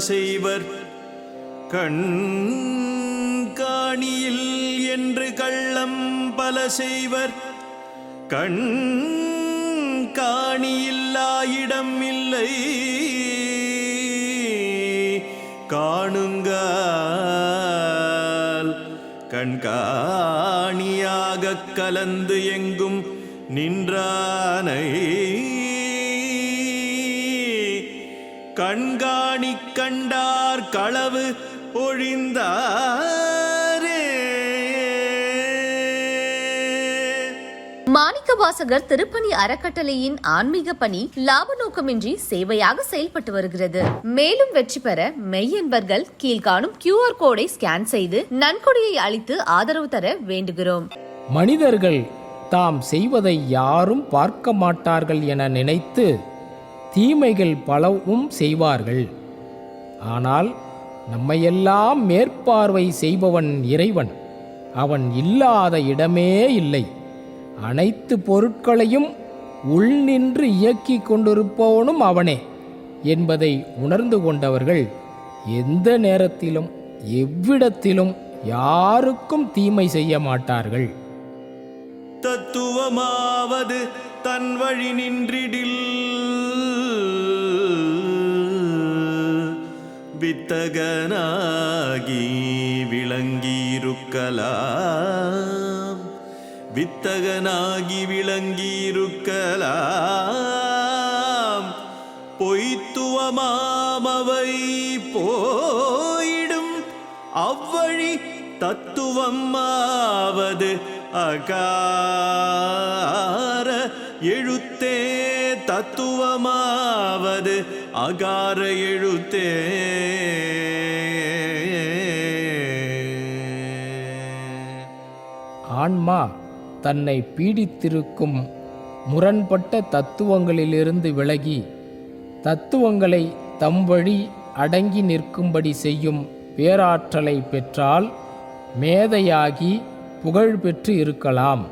செய்வர். கண் காணியில் என்று கள்ளம் பல செய்வர். கண் காணியில்லா இடம் இல்லை. காணுங்கால் கண்காணியாக கலந்து எங்கும் நின்றானை. கண்காணி கண்டார் களவு ஒழிந்தாரே. மாணிக்கவாசகர் திருப்பணி அறக்கட்டளையின் ஆன்மீக பணி லாப நோக்கமின்றி சேவையாக செயல்பட்டு வருகிறது. மேலும் வெற்றி பெற மெய்யன்பர்கள் கீழ்காணும் கியூஆர் கோடை ஸ்கேன் செய்து நன்கொடையை அளித்து ஆதரவு தர வேண்டுகிறோம். மனிதர்கள் தாம் செய்வதை யாரும் பார்க்க மாட்டார்கள் என நினைத்து தீமைகள் பலவும் செய்வார்கள். ஆனால் நம்மையெல்லாம் மேற்பார்வை செய்பவன் இறைவன். அவன் இல்லாத இடமே இல்லை. அனைத்து பொருட்களையும் உள்நின்று இயக்கிக் கொண்டிருப்பவனும் அவனே என்பதை உணர்ந்து கொண்டவர்கள் எந்த நேரத்திலும் எவ்விடத்திலும் யாருக்கும் தீமை செய்ய மாட்டார்கள். தத்துவமாவது தன் வழி நின்றிடில். வித்தகனாகி விளங்கியிருக்கலாம். வித்தகனாகி விளங்கியிருக்கலாம். பொய்த்துவமாமவை போயிடும். அவ்வழி தத்துவமாவது அகார எழுத்தே தத்துவமாவது அகார எழுத்தே. ஆன்மா தன்னை பீடித்திருக்கும் முரண்பட்ட தத்துவங்களிலிருந்து விலகி தத்துவங்களை தம் வழி அடங்கி நிற்கும்படி செய்யும் பேராற்றலை பெற்றால் மேதையாகி புகழ் பெற்று இருக்கலாம்.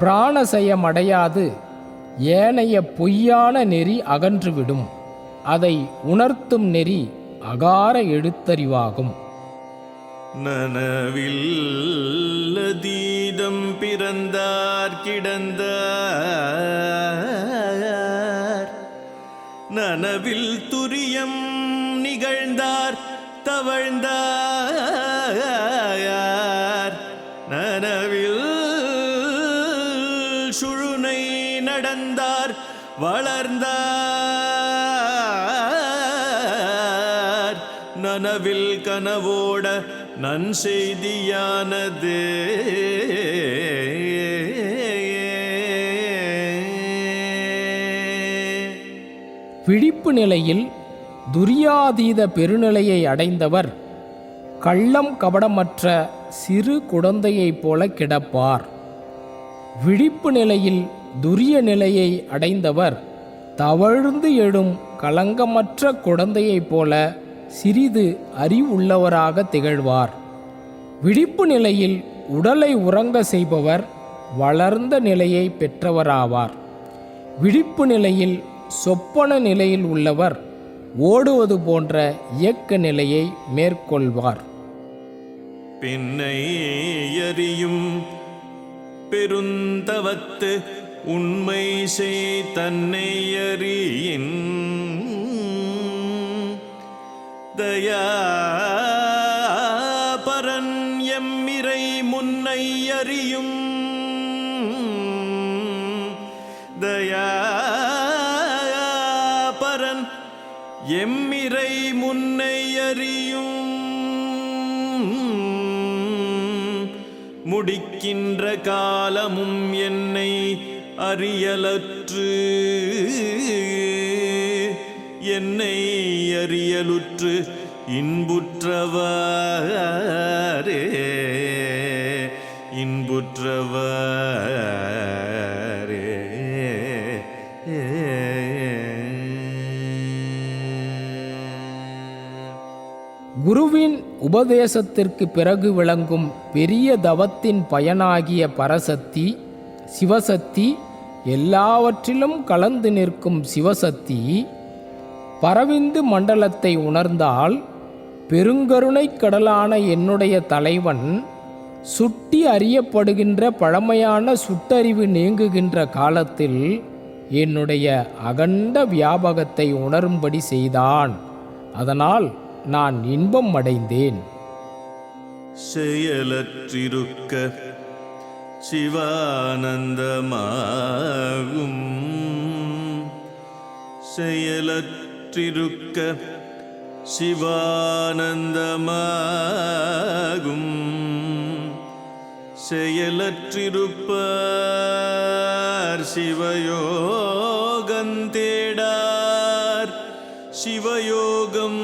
பிராணசயம் அடையாது ஏனைய பொய்யான நெறி அகன்றுவிடும். அதை உணர்த்தும் நெறி அகார எழுத்தறிவாகும். நனவில் தீதம் பிறந்தார் கிடந்தார். நனவில் துரியம் நிகழ்ந்தார் தவழ்ந்தார். கனவில் கனவோட நன் செய்தியானது. விழிப்பு நிலையில் துரியாதீத பெருநிலையை அடைந்தவர் கள்ளம் கபடமற்ற சிறு குழந்தையைப் போல கிடப்பார். விழிப்பு நிலையில் துரிய நிலையை அடைந்தவர் தவழ்ந்து எழும் களங்கமற்ற குழந்தையைப் போல சிறிது அறிவுள்ளவராக திகழ்வார். விழிப்பு நிலையில் உடலை உறங்க செய்பவர் வளர்ந்த நிலையை பெற்றவராவார். விழிப்பு நிலையில் சொப்பன நிலையில் உள்ளவர் ஓடுவது போன்ற இயக்க நிலையை மேற்கொள்வார். பெண்ணை எறியும் பெருந்தவத்து உண்மை செய் தன்னை அறியின் தயாபரன் எம்மிரை முன்னை அறியும். தயாபரன் எம்மிரை முன்னை அறியும். முடிக்கின்ற காலமும் என்னை அறியலற்று. என்னை அறியலுற்று இன்புற்றவரே. இன்புற்றவரே. குருவின் உபதேசத்திற்கு பிறகு விளங்கும் பெரிய தவத்தின் பயனாகிய பரசக்தி சிவசக்தி எல்லாவற்றிலும் கலந்து நிற்கும் சிவசக்தி பரவிந்து மண்டலத்தை உணர்ந்தால் பெருங்கருணைக் கடலான என்னுடைய தலைவன் சுட்டி அறியப்படுகின்ற பழமையான சுட்டறிவு நீங்குகின்ற காலத்தில் என்னுடைய அகண்ட வியாபகத்தை உணரும்படி செய்தான். அதனால் நான் இன்பம் அடைந்தேன். செயலற்றிருக்க சிவானந்தமாகும். பெற்றிருக்க சிவானந்தமாகும். செயலற்றிருப்பார் சிவயோகந்தேடார் சிவயோகம்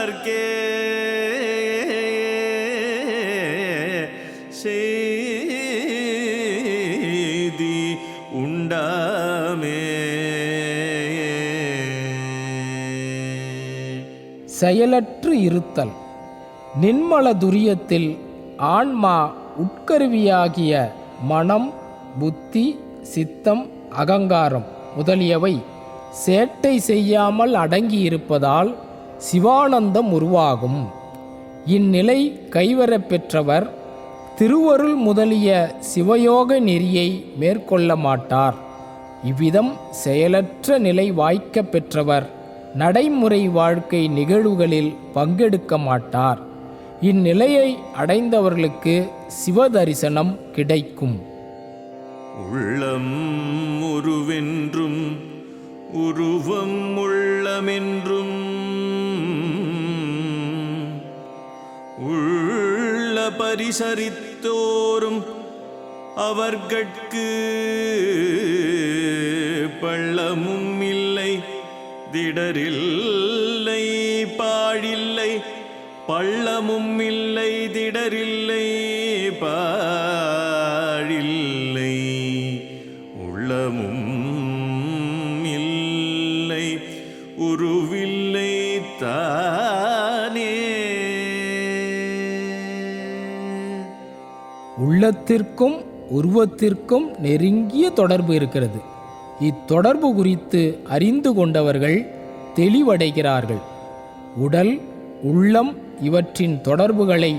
செயலற்றிருப்பார்க்கே செய்தி உண்டாமே. செயலற்று இருத்தல். நின்மல துரியத்தில் ஆன்மா உட்கருவியாகிய மனம் புத்தி சித்தம் அகங்காரம் முதலியவை சேட்டை செய்யாமல் அடங்கியிருப்பதால் சிவானந்தம் உருவாகும். இந்நிலை கைவரப் பெற்றவர் திருவருள் முதலிய சிவயோக நெறியை மேற்கொள்ள மாட்டார். இவ்விதம் செயலற்ற நிலை வாய்க்க பெற்றவர் நடைமுறை வாழ்க்கை நிகழ்வுகளில் பங்கெடுக்க மாட்டார். இந்நிலையை அடைந்தவர்களுக்கு சிவதரிசனம் கிடைக்கும். உள்ளம் உருவென்றும் உருவம் உள்ளமென்றும் உள்ள பரிசரித்தோறும் அவர்கட்கு பள்ளமும் இல்லை திடரில்லை பாழில்லை பள்ளமும் இல்லை திடரில்லை பா உள்ளத்திற்கும் உருவத்திற்கும் நெருங்கிய தொடர்பு இருக்கிறது. இத்தொடர்பு குறித்து அறிந்து கொண்டவர்கள் தெளிவடைகிறார்கள். உடல் உள்ளம் இவற்றின் தொடர்புகளை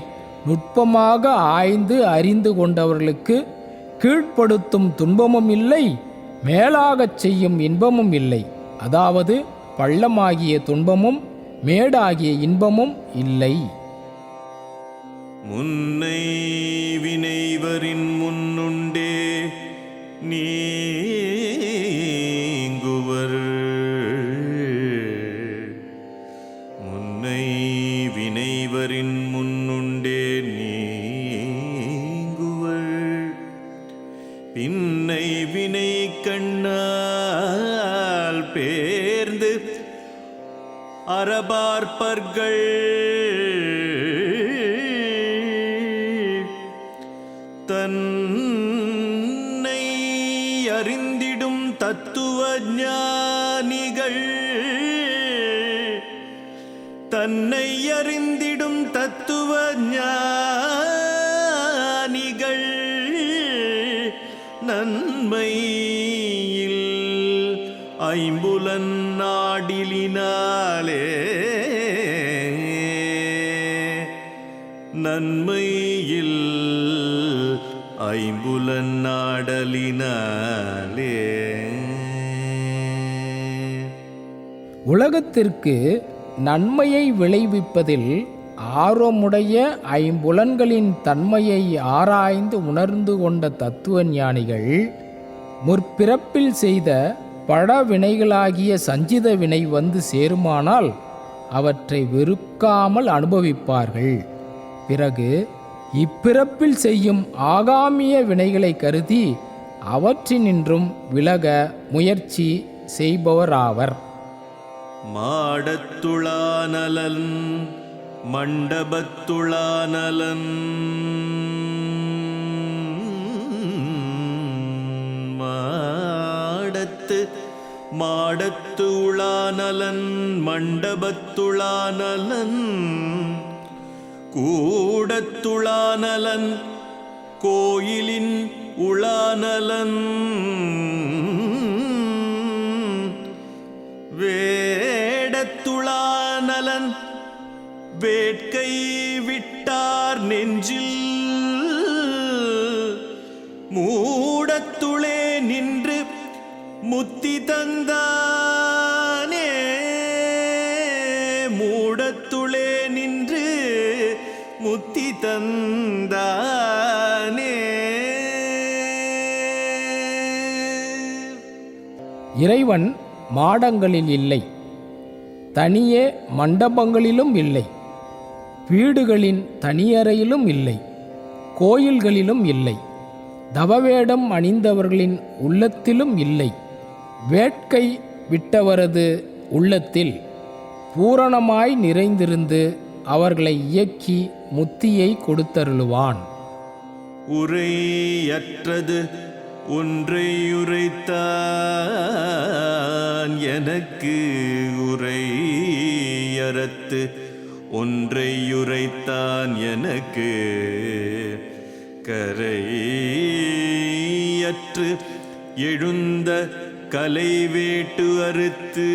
நுட்பமாக ஆய்ந்து அறிந்து கொண்டவர்களுக்கு கீழ்ப்படுத்தும் துன்பமும் இல்லை மேலாகச் செய்யும் இன்பமும் இல்லை. அதாவது பள்ளமாகிய துன்பமும் மேடாகிய இன்பமும் இல்லை. முன்னை அவரின் முன்னுண்டே நீங்குவர். முன்னை வினைவரின் முன்னுண்டே நீங்குவர். பின்னை வினை கண்ணால் பேர்ந்து அரபார்ப்பர்கள் அறிந்திடும் தத்துவ நன்மையில் ஐம்புலன் நாடலினாலே. உலகத்திற்கு நன்மையை விளைவிப்பதில் ஆர்வமுடைய ஐம்புலன்களின் தன்மையை ஆராய்ந்து உணர்ந்து கொண்ட தத்துவ ஞானிகள் முற்பிறப்பில் செய்த பட வினைகளாகிய சஞ்சித வினை வந்து சேருமானால் அவற்றை வெறுக்காமல் அனுபவிப்பார்கள். பிறகு இப்பிறப்பில் செய்யும் ஆகாமிய வினைகளை கருதி அவற்றினின்றும் விலக முயற்சி செய்பவராவர். மாடத்துளானலன் மண்டபத்துளானலன் மாடத்து மாடத்து உளானலன் மண்டபத்துளானலன் கூடத்துளானலன் கோயிலின் உளானலன். வேடத்துளானலன் வேட்கை விட்டார் நெஞ்சில். மூடத்துளே நின்று முத்தி தந்தார். இறைவன் மாடங்களில் இல்லை தனியே மண்டபங்களிலும் இல்லை வீடுகளின் தனியறையிலும் இல்லை கோயில்களிலும் இல்லை தவவேடம் அணிந்தவர்களின் உள்ளத்திலும் இல்லை வேட்கை விட்டவரது உள்ளத்தில் பூரணமாய் நிறைந்திருந்து அவர்களை இயக்கி முத்தியை கொடுத்தருளுவான். உரையற்றது ஒன்றையுரைத்தான் எனக்கு உரையறத்து ஒன்றையுரைத்தான் எனக்கு கரையற்று எழுந்த கலைவேட்டு அறுத்து.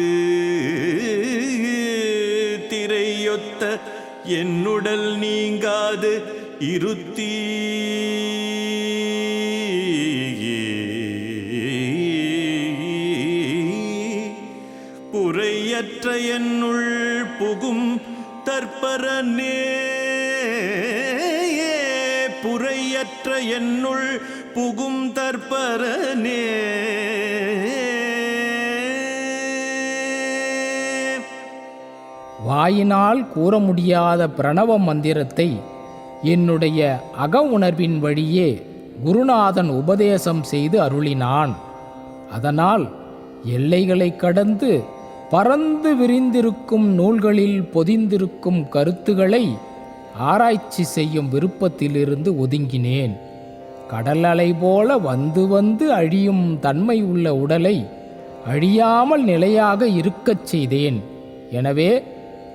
திரையொத்த என்னுடல் நீங்காது இருத்தீ. தற்பரனே புரையற்ற என்னுள் புகும் தற்பரனே. வாயினால் கூற முடியாத பிரணவ மந்திரத்தை என்னுடைய அக உணர்வின் வழியே குருநாதன் உபதேசம் செய்து அருளினான். அதனால் எல்லைகளை கடந்து பறந்து விரிந்திருக்கும் நூல்களில் பொதிந்திருக்கும் கருத்துகளை ஆராய்ச்சி செய்யும் விருப்பத்திலிருந்து ஒதுங்கினேன். கடல் அலை போல வந்து வந்து அழியும் தன்மை உள்ள உடலை அழியாமல் நிலையாக இருக்கச் செய்தேன். எனவே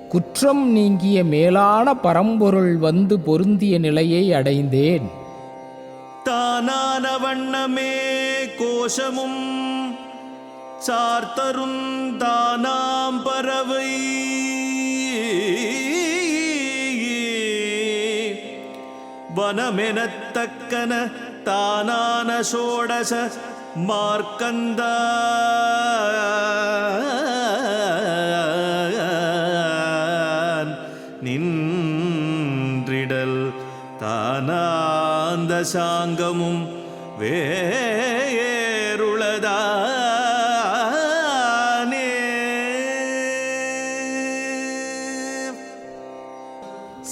குற்றம் நீங்கிய மேலான பரம்பொருள் வந்து பொருந்திய நிலையை அடைந்தேன். தானான வண்ணமே கோஷமும் சார்த்தருந்தானாம் பறவை. வனமெனத்தக்கன தானான சோடச மார்க்கந்த. நின்றிடல் தானாந்த சாங்கமும் வே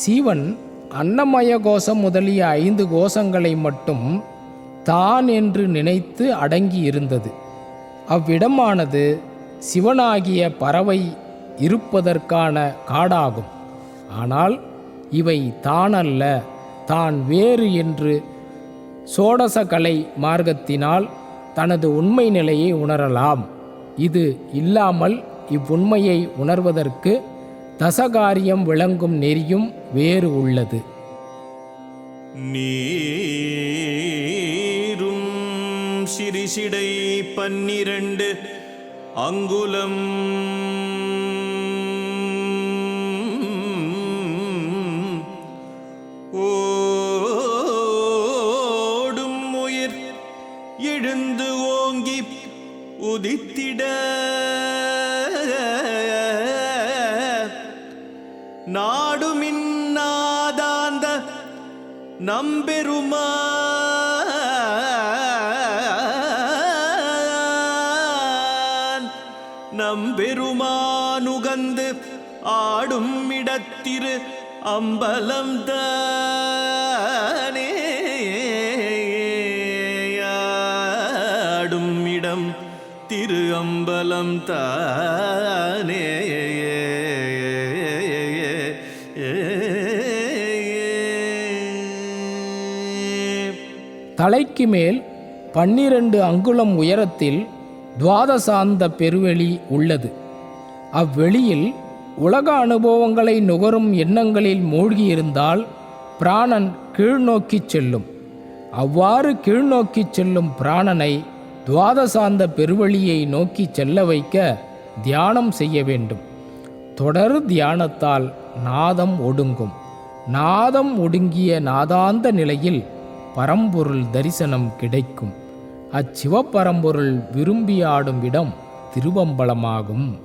சீவன் அன்னமய கோஷம் முதலிய ஐந்து கோஷங்களை மட்டும் தான் என்று நினைத்து அடங்கி இருந்தது அவ்விடமானது சிவனாகிய பறவை இருப்பதற்கான காடாகும். ஆனால் இவை தானல்ல தான் வேறு என்று சோடசகலை மார்க்கத்தினால் தனது உண்மை நிலையை உணரலாம். இது இல்லாமல் இவ்வுண்மையை உணர்வதற்கு தசகாரியம் விளங்கும் நெறியும் வேறு உள்ளது. நீரும் சிறிசிடை பன்னிரண்டு அங்குலம். ஓடும் உயிர் எழுந்து ஓங்கி உதித்திட. நாடுமின் நம்பெருமான் நம்பெருமானுகந்து ஆடும் இடத்திரு அம்பலம் தானே. ஆடும் இடம் திரு அம்பலம் தானே. தலைக்கு மேல் பன்னிரண்டு அங்குலம் உயரத்தில் துவாதசாந்த பெருவெளி உள்ளது. அவ்வெளியில் உலக அனுபவங்களை நுகரும் எண்ணங்களில் மூழ்கியிருந்தால் பிராணன் கீழ்நோக்கி செல்லும். அவ்வாறு கீழ்நோக்கி செல்லும் பிராணனை துவாதசாந்த பெருவழியை நோக்கி செல்ல வைக்க தியானம் செய்ய வேண்டும். தொடர் தியானத்தால் நாதம் ஒடுங்கும். நாதம் ஒடுங்கிய நாதாந்த நிலையில் பரம்பொருள் தரிசனம் கிடைக்கும். அச்சிவப்பரம்பொருள் விரும்பி ஆடும் இடம் திருவம்பலமாகும்.